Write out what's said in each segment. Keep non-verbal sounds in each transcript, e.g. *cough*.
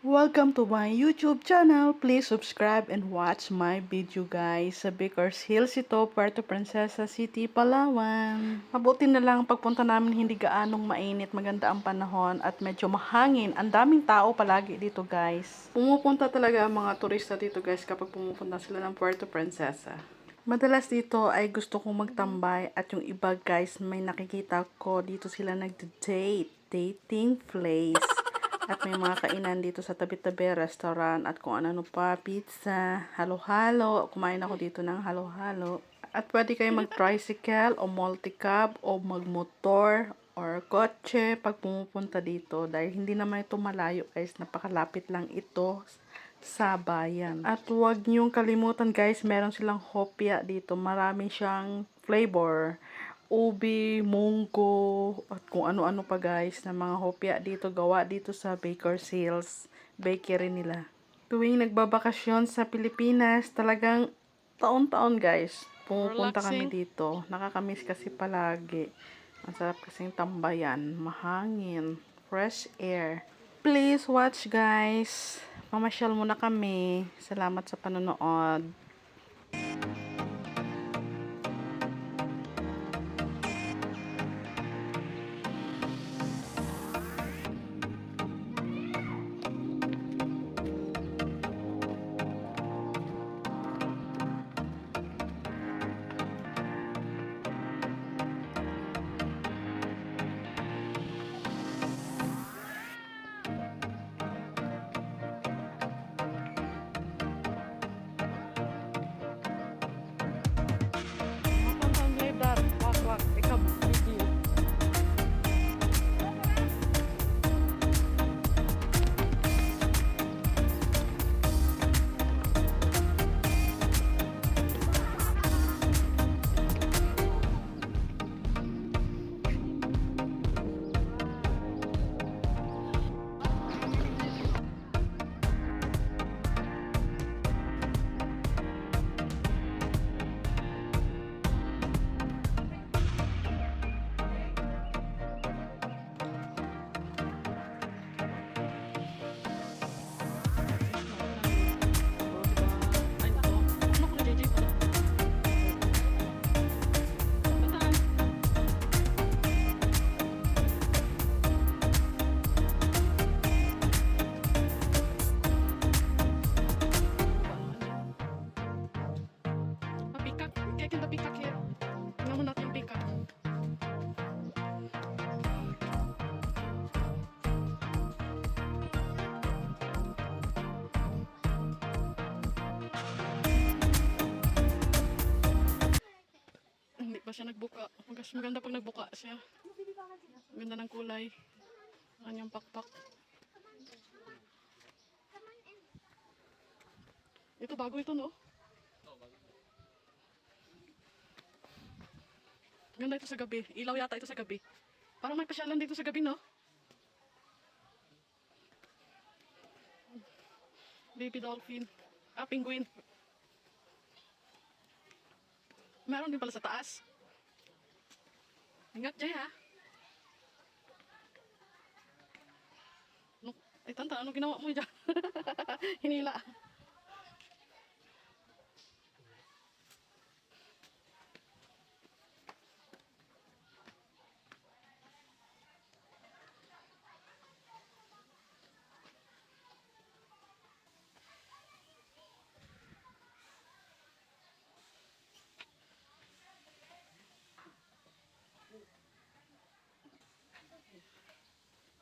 Welcome to my YouTube channel. Please subscribe and watch my video guys. Sa Bakers Hills ito, Puerto Princesa City, Palawan. Mabuti na lang pagpunta namin hindi gaanong mainit, maganda ang panahon at medyo mahangin. Ang daming tao palagi dito guys. Pumupunta talaga ang mga turista dito guys kapag pumupunta sila ng Puerto Princesa. Madalas dito ay gusto kong magtambay at yung iba guys may nakikita ko dito sila nagde-date, dating place. At may mga kainan dito sa tabi-tabi, restaurant at kung ano-ano pa, pizza, halo-halo. Kumain ako dito ng halo-halo. At pwede kayo mag-tricycle o multicab o magmotor or kotse pag pumupunta dito dahil hindi naman ito malayo guys, napakalapit lang ito sa bayan. At huwag niyong kalimutan guys, meron silang hopia dito. Marami siyang flavor. Ubi, munggo, at kung ano-ano pa guys na mga hopia dito gawa dito sa Baker's Hills bakery nila. Tuwing nagbabakasyon sa Pilipinas, talagang taon-taon guys, pumupunta kami dito. Nakakamiss kasi palagi. Ang sarap kasing tambayan, mahangin, fresh air. Please watch guys. Mamasyal muna kami. Salamat sa panonood. Siya nagbuka. Mas maganda pag nagbuka siya. Ganda ng kulay. Kanyang pakpak. Ito bago ito no? Ganda ito sa gabi. Ilaw yata ito sa gabi. Parang may pasyalan dito sa gabi, no? Baby dolphin. Ah, penguin. Meron din pala sa taas. Ingat, Jay, ha? Ay, tanta, ano ginawa mo dyan? *laughs* Hinila.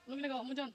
Ano ginagawa mo dyan?